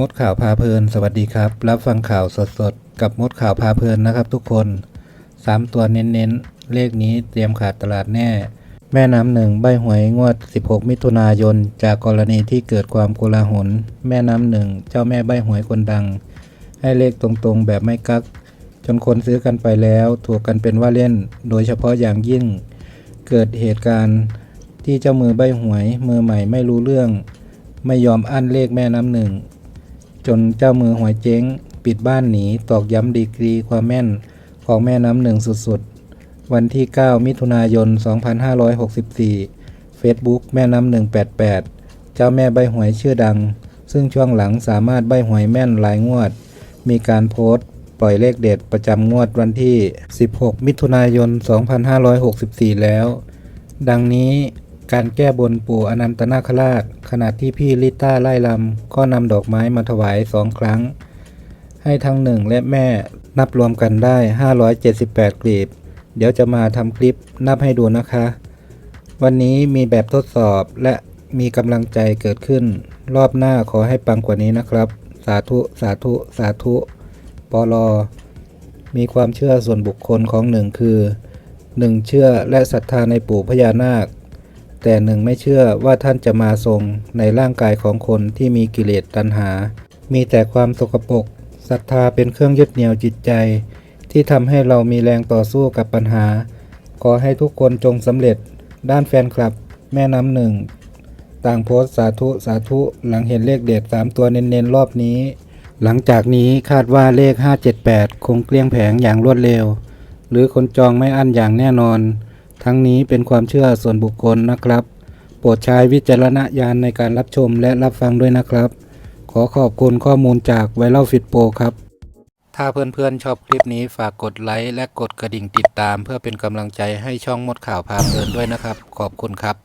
มดข่าวพาเพลิน สวัสดีครับ รับฟังข่าวสดๆ กับมดข่าวพาเพลินนะครับทุกคน 3 ตัวเน้นๆ เลขนี้เตรียมขาดตลาดแน่ แม่น้ำหนึ่งใบหวยงวด 16 มิถุนายน จากกรณีที่เกิดความโกลาหล แม่น้ำหนึ่งเจ้าแม่ใบหวยคนดัง ให้เลขตรงๆแบบไม่กัก จนคนซื้อกันไปแล้วถูกกันเป็นว่าเล่น โดยเฉพาะอย่างยิ่ง เกิดเหตุการณ์ที่เจ้ามือใบหวยมือใหม่ไม่รู้เรื่อง ไม่ยอมอั้นเลขแม่น้ำหนึ่ง จนเจ้ามือหวยเจ๊ง ปิดบ้านหนี ตอกย้ำดีกรีความแม่นของแม่น้ำหนึ่งสุดๆ วันที่ 9 มิถุนายน 2564 Facebook แม่น้ำหนึ่ง88 เจ้าแม่ใบหวยชื่อดัง ซึ่งช่วงหลังสามารถใบหวยแม่นหลายงวด มีการโพสต์ปล่อยเลขเด็ดประจำงวดวันที่ 16 มิถุนายน 2564 แล้ว ดังนี้ การแก้บนปู่อนันตนาคราช ขณะที่พี่ลิต้าไล่ลำก็นำดอกไม้มาถวายสองครั้ง ให้ทั้งหนึ่งและแม่นับรวมกันได้ 578กลีบ เดี๋ยวจะมาทำคลิปนับให้ดูนะคะ วันนี้มีแบบทดสอบและมีกำลังใจเกิดขึ้น รอบหน้าขอให้ปังกว่านี้นะครับ สาธุ สาธุ สาธุปอลอมีความเชื่อส่วนบุคคลของหนึ่งคือหนึ่งเชื่อและศรัทธาในปู่พญานาค แต่หนึ่งไม่เชื่อว่าท่านจะมาทรงในร่างกายของคนที่มีกิเลสตัณหา มีแต่ความสกปรกศรัทธาเป็นเครื่องยึดเหนี่ยวจิตใจ ที่ทำให้เรามีแรงต่อสู้กับปัญหา ขอให้ทุกคนจงสำเร็จ ด้านแฟนคลับ แม่น้ำหนึ่ง ต่างโพสต์สาธุสาธุหลังเห็นเลขเด็ด3ตัวเน้นๆรอบนี้ หลังจากนี้คาดว่าเลข 578 คงเกลี้ยงแผงอย่างรวดเร็ว หรือคนจองไม่อั้นอย่างแน่นอน ทั้งนี้เป็นความเชื่อส่วนบุคคลนะครับ โปรดใช้วิจารณญาณในการรับชมและรับฟังด้วยนะครับ ขอขอบคุณข้อมูลจากไวรัลฟิตโปครับ ถ้าเพื่อนๆชอบคลิปนี้ฝากกดไลค์และกดกระดิ่งติดตาม เพื่อเป็นกำลังใจให้ช่องมดข่าวพาเพลินด้วยนะครับ ขอบคุณครับ